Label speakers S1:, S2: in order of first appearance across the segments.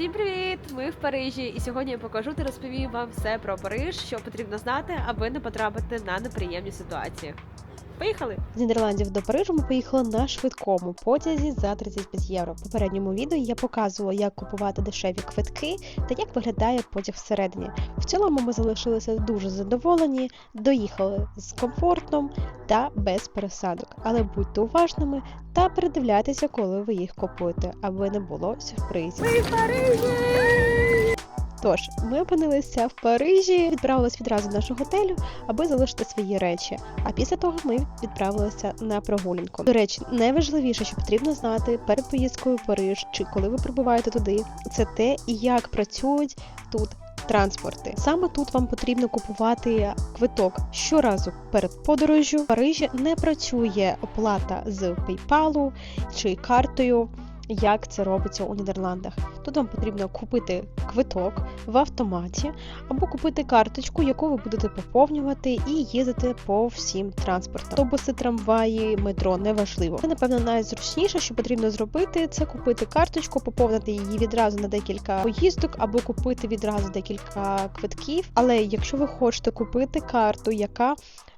S1: Всім привіт! Ми в Парижі, і сьогодні я покажу та розповім вам все про Париж, що потрібно знати, аби не потрапити на неприємні ситуації. Поїхали!
S2: З Нідерландів до Парижу ми поїхали на швидкому потязі за 35 євро. В попередньому відео я показувала, як купувати дешеві квитки та як виглядає потяг всередині. В цілому ми залишилися дуже задоволені, доїхали з комфортом та без пересадок. Але будьте уважними та передивляйтеся, коли ви їх купуєте, аби не було сюрпризів.
S1: Ми в Парижі!
S2: Тож, ми опинилися в Парижі, відправились відразу до нашого готелю, аби залишити свої речі. А після того ми відправилися на прогулянку. До речі, найважливіше, що потрібно знати перед поїздкою в Париж чи коли ви прибуваєте туди, це те, як працюють тут. Транспорти саме тут вам потрібно купувати квиток щоразу перед подорожжю. В Парижі не працює оплата з PayPal чи картою, як це робиться у Нідерландах. Тут вам потрібно купити квиток в автоматі або купити карточку, яку ви будете поповнювати і їздити по всім транспортам. Автобуси, трамваї, метро неважливо. Це, напевно, найзручніше, що потрібно зробити, це купити карточку, поповнити її відразу на декілька поїздок, або купити відразу декілька квитків. Але якщо ви хочете купити карту, яка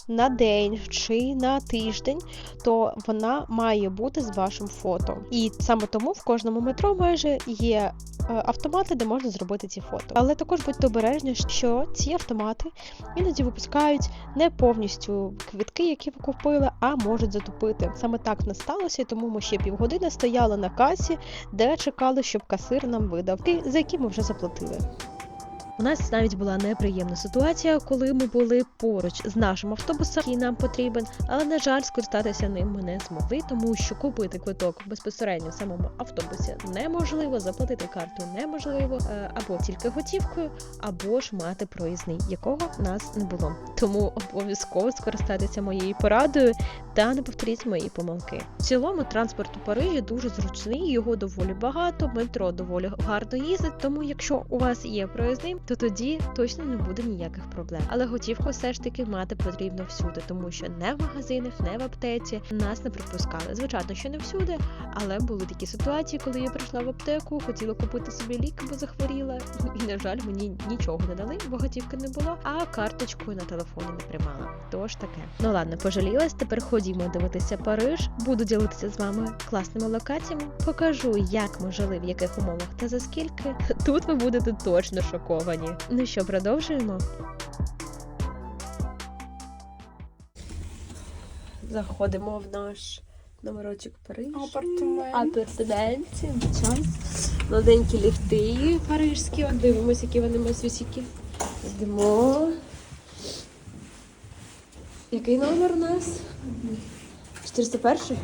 S2: на день чи на тиждень, то вона має бути з вашим фото. І саме тому в кожному метро майже є е, автомати, де можна зробити ці фото. Але також будьте обережні, що ці автомати іноді випускають не повністю квитки, які ви купили, а можуть затупити. Саме так нас сталося, тому ми ще півгодини стояли на касі, де чекали, щоб касир нам видав за які ми вже заплатили. У нас навіть була неприємна ситуація, коли ми були поруч з нашим автобусом, який нам потрібен, але на жаль, скористатися ним ми не змогли, тому що купити квиток безпосередньо в самому автобусі неможливо, заплатити карту неможливо, е, або тільки готівкою, або ж мати проїзний, якого в нас не було. Тому обов'язково скористатися моєю порадою та не повторіть мої помилки. В цілому транспорт у Парижі дуже зручний, його доволі багато, метро доволі гарно їздить. Тому, якщо у вас є проїзний, то тоді точно не буде ніяких проблем. Але готівку все ж таки мати потрібно всюди, тому що не в магазинах, не в аптеці нас не пропускали. Звичайно, що не всюди, але були такі ситуації, коли я прийшла в аптеку, хотіла купити собі лік, бо захворіла, і на жаль, мені нічого не дали, бо готівки не було, а карточку на телефоні не тримала. Тож таке. Ну ладно, пожалілась. Тепер ходімо дивитися Париж. Буду ділитися з вами класними локаціями. Покажу, як ми жили, в яких умовах та за скільки. Тут ви будете точно шоковані. Ну що, продовжуємо. Заходимо в наш номерочок Парижу.
S3: Апартамент.
S2: Апартаменті. Молоденькі ліфти парижські. От дивимося, які вони масюсіки. Йдемо. Який номер у нас? 401?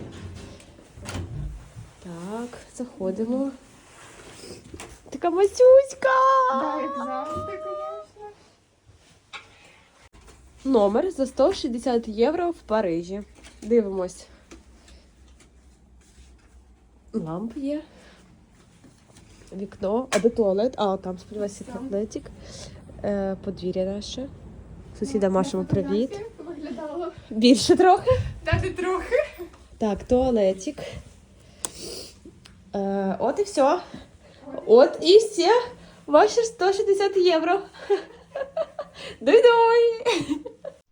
S2: Так, заходимо. Така масюська!
S3: Да, як завжди, звісно.
S2: Номер за 160 євро в Парижі. Дивимось. Ламп є. Вікно. А де туалет? А, там сподіваюся туалетик. Е, подвір'я наше. Сусіда Машому привіт.
S3: Виглядало.
S2: Більше трохи.
S3: Дати трохи.
S2: Так, туалетик. Е, от і все. От і все. Ваші 160 євро. Дуй-дуй!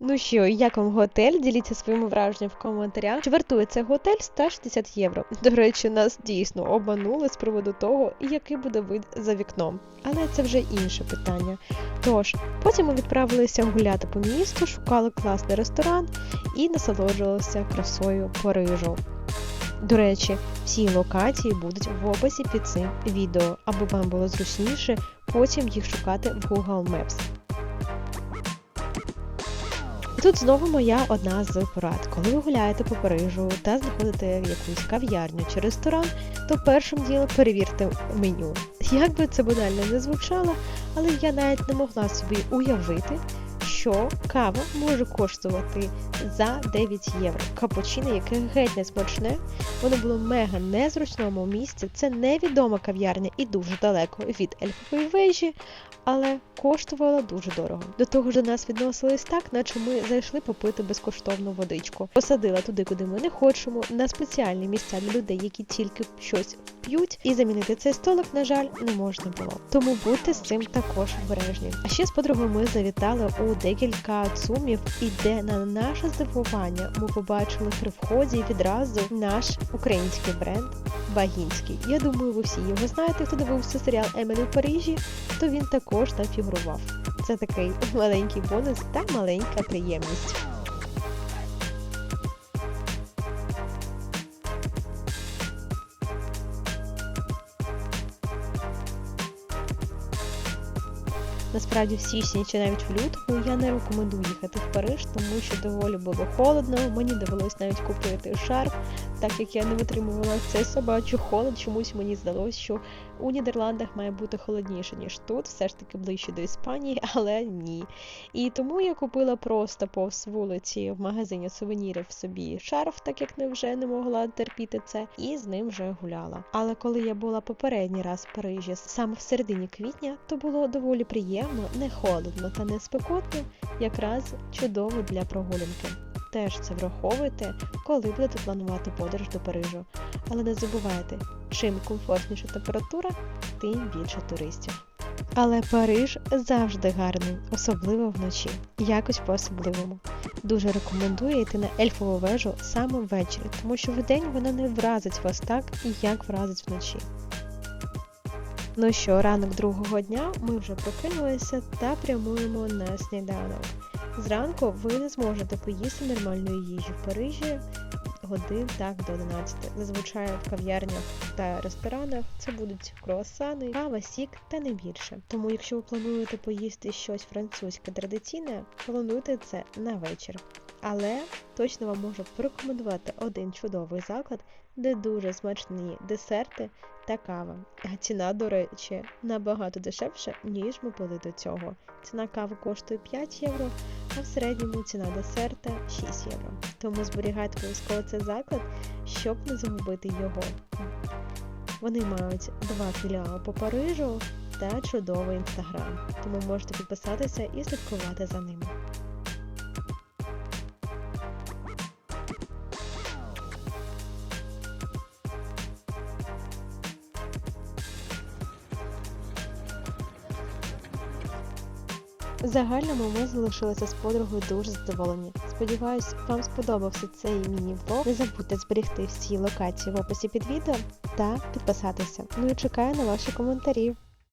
S2: Ну що, як вам готель? Діліться своїми враженнями в коментарях. Чи вартує цей готель 160 євро? До речі, нас дійсно обманули з приводу того, який буде вид за вікном. Але це вже інше питання. Тож, потім ми відправилися гуляти по місту, шукали класний ресторан і насолоджувалися красою Парижу. До речі, всі локації будуть в описі під цим відео, аби вам було зручніше потім їх шукати в Google Maps. Тут знову моя одна з порад. Коли ви гуляєте по Парижу та знаходите в якусь кав'ярню чи ресторан, то першим ділом перевірте меню. Як би це банально не звучало, але я навіть не могла собі уявити, що кава може коштувати за 9 євро. Капучино, яке геть не смачне, воно було мега незручному місці. Це невідома кав'ярня і дуже далеко від ельфової вежі, але коштувало дуже дорого. До того ж до нас відносились так, наче ми зайшли попити безкоштовну водичку. Посадила туди, куди ми не хочемо, на спеціальні місця для людей, які тільки щось п'ють, і замінити цей столик, на жаль, не можна було. Тому будьте з цим також обережні. А ще з подругою ми завітали у декілька цумів, і де на наше здивування ми побачили при вході відразу наш український бренд Багінський. Я думаю, ви всі його знаєте. Хто дивився серіал Емелі в Парижі, то він також там фігурував. Це такий маленький бонус та маленька приємність. Насправді в січні чи навіть в лютому я не рекомендую їхати в Париж, тому що доволі було холодно. Мені довелось навіть купити шарф, так як я не витримувала цей собачий холод. Чомусь мені здалося, що у Нідерландах має бути холодніше, ніж тут, все ж таки ближче до Іспанії, але ні. І тому я купила просто повз вулиці в магазині сувенірів собі шарф, так як не вже не могла терпіти це, і з ним вже гуляла. Але коли я була попередній раз в Парижі саме в середині квітня, то було доволі приємно, не холодно та не спекотно, якраз чудово для прогулянки. Теж це враховуйте, коли будете планувати подорож до Парижу. Але не забувайте, чим комфортніша температура, тим більше туристів. Але Париж завжди гарний, особливо вночі, якось по-особливому. Дуже рекомендую йти на ельфову вежу саме ввечері, тому що вдень вона не вразить вас так, як вразить вночі. Ну що, ранок другого дня ми вже прокинулися та прямуємо на сніданок. Зранку ви не зможете поїсти нормальної їжі в Парижі годин так до 11. Зазвичай в кав'ярнях та ресторанах це будуть круасани, кава, сік та не більше. Тому, якщо ви плануєте поїсти щось французьке традиційне, плануйте це на вечір. Але точно вам можу порекомендувати один чудовий заклад, де дуже смачні десерти та кава. А ціна, до речі, набагато дешевша, ніж ми були до цього. Ціна кави коштує 5 євро, а в середньому ціна десерта 6 євро. Тому зберігайте обов'язково цей заклад, щоб не загубити його. Вони мають два філіали по Парижу та чудовий інстаграм, тому можете підписатися і слідкувати за ними. В загальному ми залишилися з подругою дуже задоволені. Сподіваюсь, вам сподобався цей міні-влог. Не забудьте зберегти всі локації в описі під відео та підписатися. Ну і чекаю на ваші коментарі.